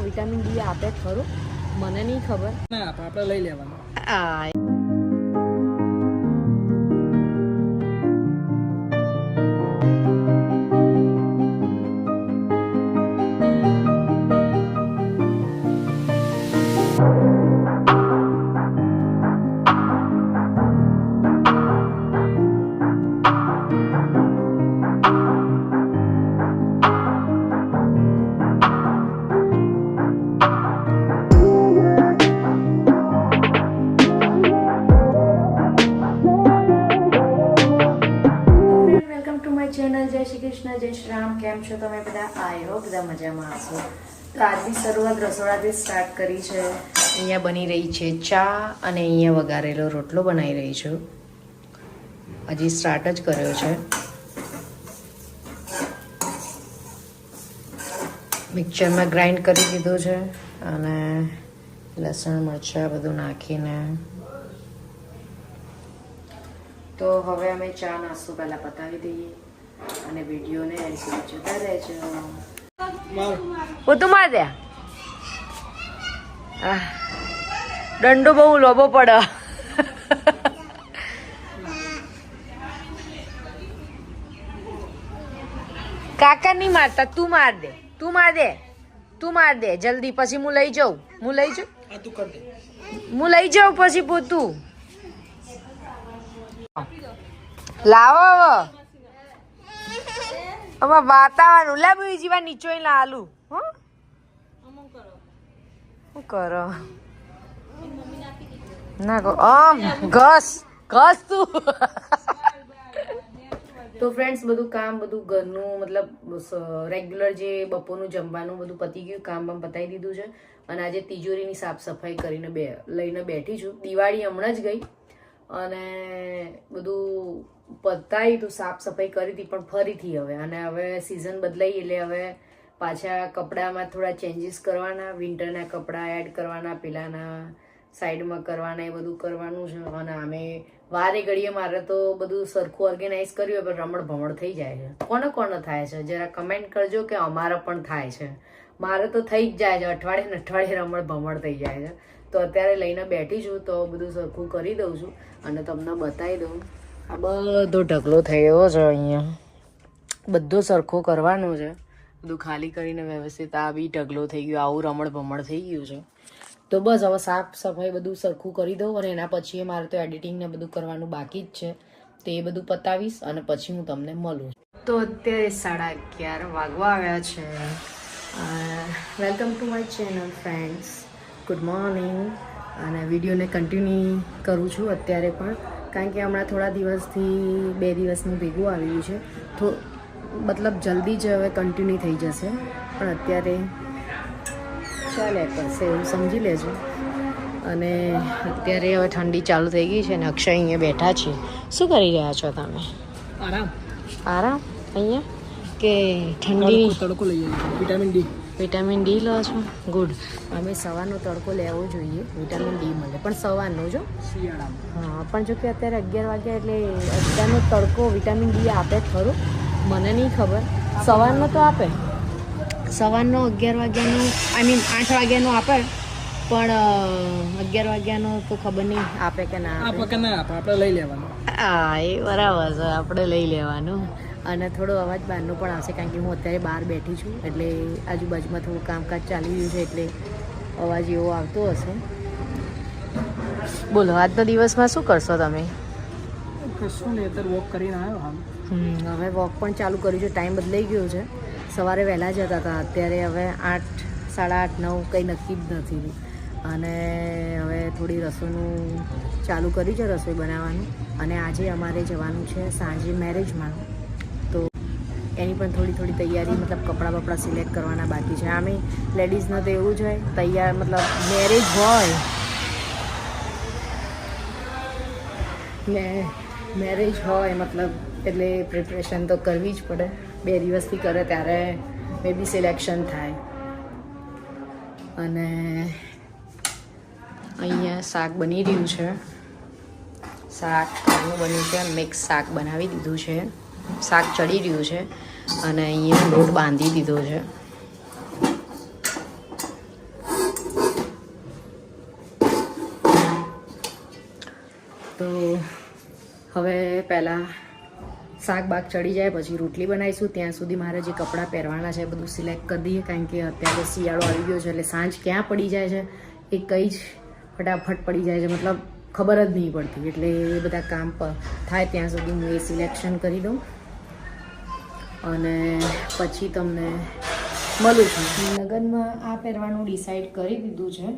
Vitamin D આપે ખરું? મને નહીં ખબર. ના આપે આપણે લઈ લેવાનું. thank વેલકમ કૃષ્ણ, જય શ્રી રામ. કેમ છો તમે બધા? હોપ બધા મજામાં હશો. તો આજની શરૂઆત રસોડાથી સ્ટાર્ટ કરી છે. અહીંયા બની રહી છે ચા અને અહીંયા વઘારેલો રોટલો બનાવી રહી છું. હજી સ્ટાર્ટ જ કર્યો છે. મિક્સરમાં ગ્રાઇન્ડ કરી દીધું છે અને લસણ, મરચાં બધું નાખીને. તો હવે અમે ચા નાસ્તો પહેલાં પતાવી દઈએ. અને વિડીયોને સુધી જોતા રહેજો. પોતું માર દે. દંડો બહુ લોબો પડે. કાકા નહીં મારતા તું માર દે. તું માર દે. તું માર દે. જલ્દી પછી હું લઈ જાઉં. હું લઈ જાઉં? આ તું કર દે. હું લઈ જાઉં પછી પોતું લાવો હવે. આમાં વાતાવરણ. લે બીજી વાર નીચોઈ લાલું હો? શું કરો? ના કહો. આમ ઘસ. ઘસ તું. તો ફ્રેન્ડ્સ બધું કામ, બધું ઘરનું, મતલબ રેગ્યુલર જે બપોરનું જમવાનું બધું પતી ગયું, કામ બામ પતાવી દીધું છે. અને આજે તિજોરીની સાફ સફાઈ કરીને બે, લઈને બેઠી છું. દિવાળી હમણાં જ ગઈ. અને બધું પતાવી તો સાફ સફાઈ કરી હતી, પણ ફરીથી હવે. અને હવે સિઝન બદલાઈ એટલે હવે પાછા કપડામાં થોડા ચેન્જીસ કરવાના. વિન્ટરના કપડાં એડ કરવાના, પેલાના સાઈડમાં કરવાના, એ બધું કરવાનું છે. અને અમે વારે ઘડીએ મારે તો બધું સરખું ઓર્ગેનાઇઝ કર્યું પણ રમણ ભમણ થઈ જાય છે. કોને કોને થાય છે? જરા કમેન્ટ કરજો કે અમારા પણ થાય છે. મારે તો થઈ જ જાય છે. અઠવાડિયે ને અઠવાડિયે રમણ ભમણ થઈ જાય છે. તો અત્યારે લઈને બેઠી છું, તો બધું સરખું કરી દઉં છું. અને તમને બતાવી દઉં. આ બધો ઢગલો થયો છે અહીંયા. બધો સરખો કરવાનો છે. બધું ખાલી કરીને વ્યવસ્થિત આ બી ઢગલો થઈ ગયો, આવું રમણ ભમણ થઈ ગયું છે. તો બસ હવે સાફ સફાઈ બધું સરખું કરી દઉં અને એના પછી મારે તો એડિટિંગ ને બધું કરવાનું બાકી જ છે. તો એ બધું પતાવીશ અને પછી હું તમને મળું. તો અત્યારે સાડા અગિયાર વાગવા આવ્યા છે. Welcome to my channel friends good morning અને વિડીયોને કન્ટિન્યુ કરું છું અત્યારે પણ. કારણ કે હમણાં થોડા દિવસથી બે દિવસનું ભેગું આવી ગયું છે. તો મતલબ જલ્દી જ હવે કન્ટિન્યુ થઈ જશે. પણ અત્યારે ચાલે પડશે એવું સમજી લેજો. અને અત્યારે હવે ઠંડી ચાલુ થઈ ગઈ છે અને અક્ષય અહીંયા બેઠા છે. શું કરી રહ્યા છો તમે? આરામ. આરામ? અહીંયા? કે ઠંડી? તડકો લઈ આવીએ વિટામિન ડી. વિટામિન ડી લો છો? ગુડ. અમે સવારનો તડકો લેવો જોઈએ. વિટામિન ડી મળે. પણ સવારનો જો? શિયાળામાં હા પણ જો કે અત્યારે અગિયાર વાગ્યા એટલે અત્યારનો તડકો વિટામિન ડી આપે ખરું? મને નહીં ખબર. સવારનો તો આપે. સવારનો અગિયાર વાગ્યાનો આઈ મીન આઠ વાગ્યાનો આપે. પણ અગિયાર વાગ્યાનો તો ખબર નહીં આપે કે ના આપે. કે ના આપે? આપણે લઈ લેવાનું. હા એ બરાબર છે. આપણે લઈ લેવાનું. અને થોડો અવાજ બહારનો પણ આવશે કારણ કે હું અત્યારે બહાર બેઠી છું એટલે આજુબાજુમાં થોડું કામકાજ ચાલી રહ્યું છે એટલે અવાજ એવો આવતો હશે. બોલો આજના દિવસમાં શું કરશો તમે? કશું નહીં અત્યારે વોક કરીને આવ્યો હવે વોક પણ ચાલુ કર્યું છે ટાઈમ બદલાઈ ગયો છે. સવારે વહેલા જતા હતા અત્યારે હવે આઠ સાડા આઠ નવ કંઈ નક્કી જ નથી. અને હવે થોડી રસોઈનું ચાલુ કર્યું છે રસોઈ બનાવવાનું. અને આજે અમારે જવાનું છે સાંજે મેરેજમાં એની પણ થોડી થોડી તૈયારી, મતલબ કપડાં બપડાં સિલેક્ટ કરવાના બાકી છે. આમે લેડીઝને તો એવું જ હોય, તૈયાર, મતલબ મેરેજ હોય. ને મેરેજ હોય, મતલબ એટલે પ્રિપરેશન તો કરવી જ પડે. બે દિવસથી કરે ત્યારે મે બી સિલેક્શન થાય. અને અહીંયા શાક બની રહ્યું છે. શાક બન્યું છે મિક્સ શાક બનાવી દીધું છે. શાક ચડી રહ્યું છે. અને અહીંયા લોટ બાંધી દીધો છે. તો હવે પહેલાં શાક બાક ચડી જાય, પછી રોટલી બનાવીશું. ત્યાં સુધી મારે જે કપડાં પહેરવાના છે બધું સિલેક્ટ કરી દઈએ, કારણ કે અત્યારે શિયાળો આવી ગયો છે એટલે સાંજ ક્યાં પડી જાય છે એ કંઈ જ ફટાફટ પડી જાય છે. મતલબ ખબર જ નહીં પડતી. એટલે એ બધા કામ પર થાય ત્યાં સુધી હું એ સિલેક્શન કરી દઉં. અને પછી તમને મળું છું. લગ્નમાં આ પહેરવાનું ડિસાઈડ કરી દીધું છે.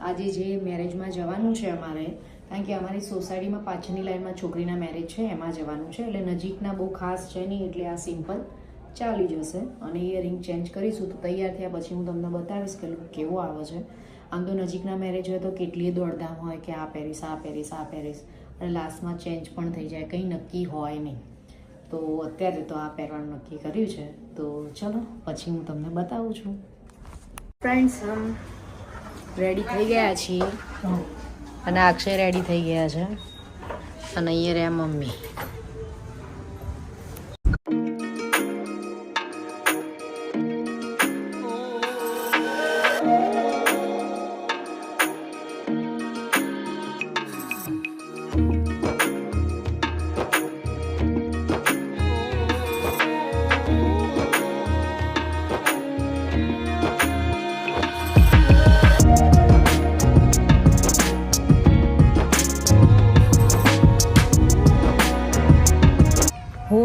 આજે જે મેરેજમાં જવાનું છે અમારે, કારણ કે અમારી સોસાયટીમાં પાછળની લાઈનમાં છોકરીના મેરેજ છે, એમાં જવાનું છે. એટલે નજીકના બહુ ખાસ છે નહીં, એટલે આ સિમ્પલ ચાલી જશે. અને ઇયરિંગ ચેન્જ કરીશું તો તૈયાર થયા પછી હું તમને બતાવીશ કે કેવો આવે છે. આમ તો નજીકના મેરેજ હોય તો કેટલીય દોડધામ હોય કે આ પહેરીશ આ પહેરીશ આ પહેરીશ. અને લાસ્ટમાં ચેન્જ પણ થઈ જાય, કંઈ નક્કી હોય નહીં. તો અત્યારે તો આ પહેરવાનું નક્કી કર્યું છે. તો ચલો પછી હું તમને બતાવું છું. ફ્રેન્ડ્સ હમ રેડી થઈ ગયા છીએ. અને અક્ષય રેડી થઈ ગયા છે. અને અહીંયા રહ્યા મમ્મી.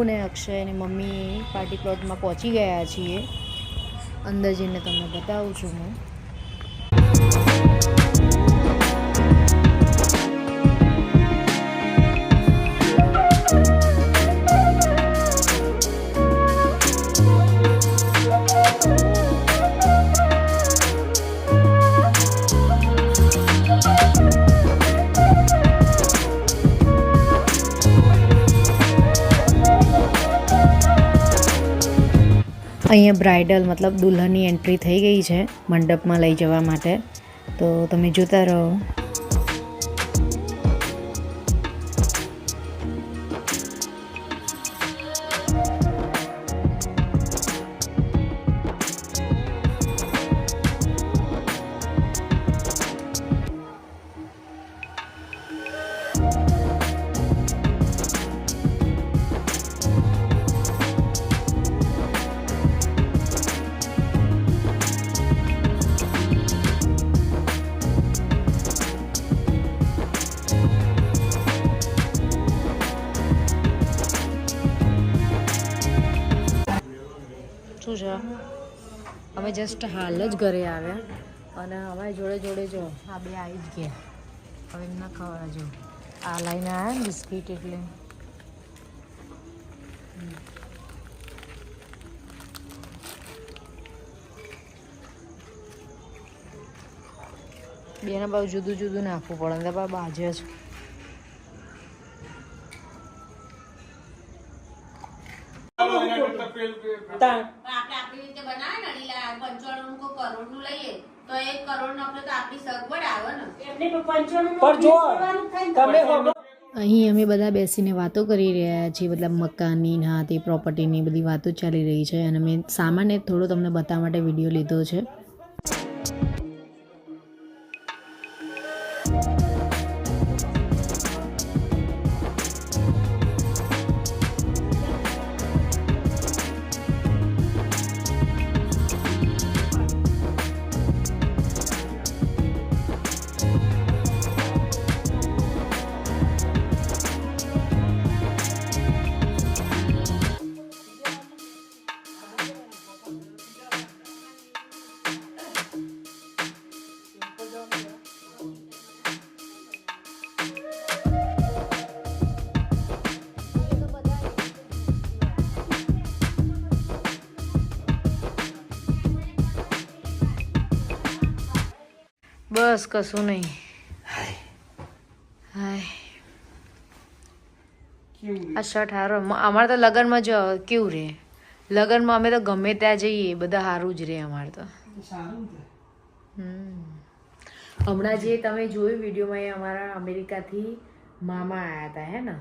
હું ને અક્ષય અને મમ્મી પાર્ટી પ્લોટમાં પહોંચી ગયા છીએ. અંદર જઈને તમને બતાવું છું હું. અહીંયા બ્રાઇડલ મતલબ દુલ્હનની એન્ટ્રી થઈ ગઈ છે મંડપમાં લઈ જવા માટે. તો તમે જોતા રહો. અમે જસ્ટ હાલ જ ઘરે આવ્યા. અને અમારી જોડે જોડે જો, આ બે આવી જ ગયા. હવે એમને ખબર જો. આ લઈને આવ્યા ને બિસ્કીટ એટલે. બેના બાજુ જુદું જુદું નાખવું પડે. બાજે જ. પણ જો તમે અહીં અમે બધા બેસીને વાતો કરી રહ્યા છીએ મતલબ મકાનની ને હા તે પ્રોપર્ટીની બધી વાતો ચાલી રહી છે. અને મેં સામાન્ય થોડો તમને બતાવવા માટે વીડિયો લીધો છે. બસ કશું નહીં. હાય. આ શર્ટ હારો. અમારે તો લગ્નમાં જ કેવું રે? લગ્નમાં અમે તો ગમે ત્યાં જઈએ બધા સારું જ રે અમારે તો. સારું છે હમ. હમણાં જે તમે જોયું વિડીયોમાં એ અમારા અમેરિકાથી મામા આવ્યા હતા હે ને?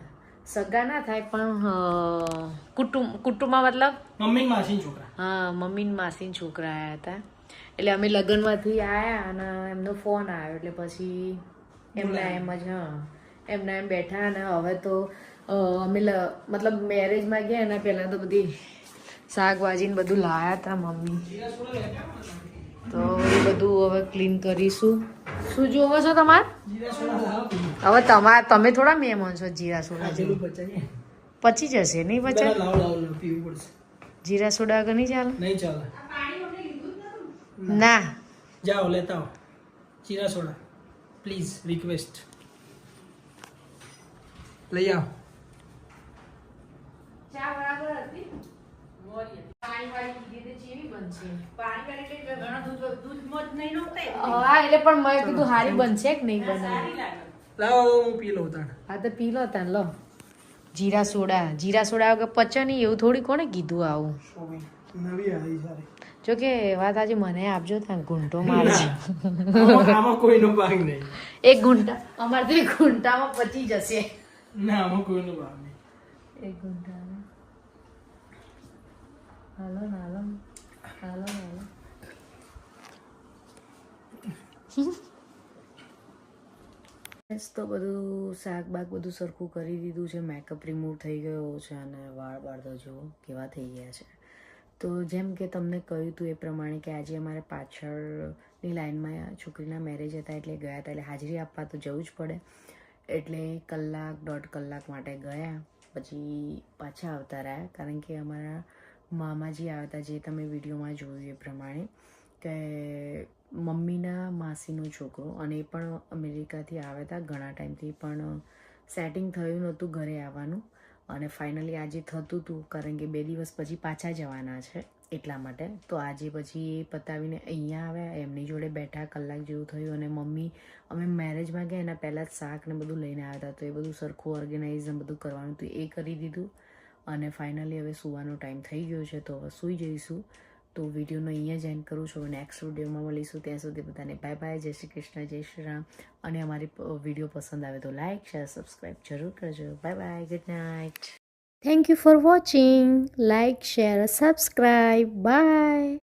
સગા ના થાય પણ કુટુંબ કુટુંબમાં મતલબ? મમ્મી છોકરા. હા મમ્મી માસી માસીના છોકરા આવ્યા હતા એટલે અમે લગ્નમાંથી આવ્યા અને એમનો ફોન આવ્યો એટલે પછી એમના એમ જ હા એમના એમ બેઠા અને હવે તો અમે મતલબ મેરેજમાં ગયા એના પહેલાં તો બધી શાકભાજી ને બધું લાયા હતા મમ્મી. તો એ બધું હવે ક્લીન કરીશું. શું જોવો છો તમારે. હવે તમાર તમે થોડા મહેમાન છો જીરા સોડા પચી જશે નહીં પચાય જીરા સોડા વગર નહીં ચાલે? નહીં ચાલે. ના. જાઓ લેતા આવો. જીરા સોડા. પ્લીઝ રિક્વેસ્ટ લઈ આવો. ચા બરાબર હતી? પાણી મેં કીધું હારી બનશે કે નહીં બને. સારી લાવો હું પી લઉં તાણ. હા તો પી લો તાન લો. જીરા સોડા. જીરા સોડા વગર પચે નહીં એવું થોડી કોને કીધું આવું. નવી આવી સારી. જો કે વાત આજે મને આપજો ત્યાં ઘૂંટો મારજો. આમાં કોઈનો ભાગ નહીં. એક ઘૂંટા અમારે તો એક ઘૂંટામાં પચી જશે. ના આમાં કોઈનો ભાગ નહીં. એક ઘૂંટામાં હાલો હાલો હાલો હાલો. તો બધું શાક બાક બધું સરખું કરી દીધું છે. મેકઅપ રિમૂવ થઈ ગયો છે અને વાળ બાળ તો જુઓ કેવા થઈ ગયા છે. તો જેમ કે તમને કહ્યું હતું એ પ્રમાણે કે આજે અમારે પાછળની લાઇનમાં છોકરીના મેરેજ હતા એટલે ગયા હતા, એટલે હાજરી આપવા તો જવું જ પડે. એટલે કલાક દોઢ કલાક માટે ગયા, પછી પાછા આવતા રહ્યા. કારણ કે અમારા મામાજી આવ્યા હતા જે તમે વિડીયોમાં જોયું એ પ્રમાણે કે મમ્મીના માસીનો છોકરો અને એ પણ અમેરિકાથી આવ્યા હતા. ઘણા ટાઈમથી પણ સેટિંગ થયું નહોતું ઘરે આવવાનું. અને ફાઇનલી આજે થતું હતું કારણ કે બે દિવસ પછી પાછા જવાના છે એટલા માટે. તો આજે પછી એ પતાવીને અહીંયા આવ્યા, એમની જોડે બેઠા, કલાક જેવું થયું અને મમ્મી, અમે મેરેજમાં ગયા, એના પહેલાં જ શાક ને બધું લઈને આવ્યા હતા. તો એ બધું સરખું ઓર્ગેનાઇઝ ને બધું કરવાનું હતું, એ કરી દીધું. અને ફાઇનલી હવે સુવાનો ટાઈમ થઈ ગયો છે, તો હવે સૂઈ જઈશું. તો વિડીયોનો અહીંયા જ એન્ડ કરું છું. નેક્સ્ટ વિડીયોમાં મળીશું. ત્યાં સુધી બધાને બાય બાય જય શ્રી કૃષ્ણ, જય શ્રી રામ. અને અમારી વીડિયો પસંદ આવે તો લાઇક શેર સબસ્ક્રાઈબ જરૂર કરજો. Bye bye good night thank you for watching like share subscribe bye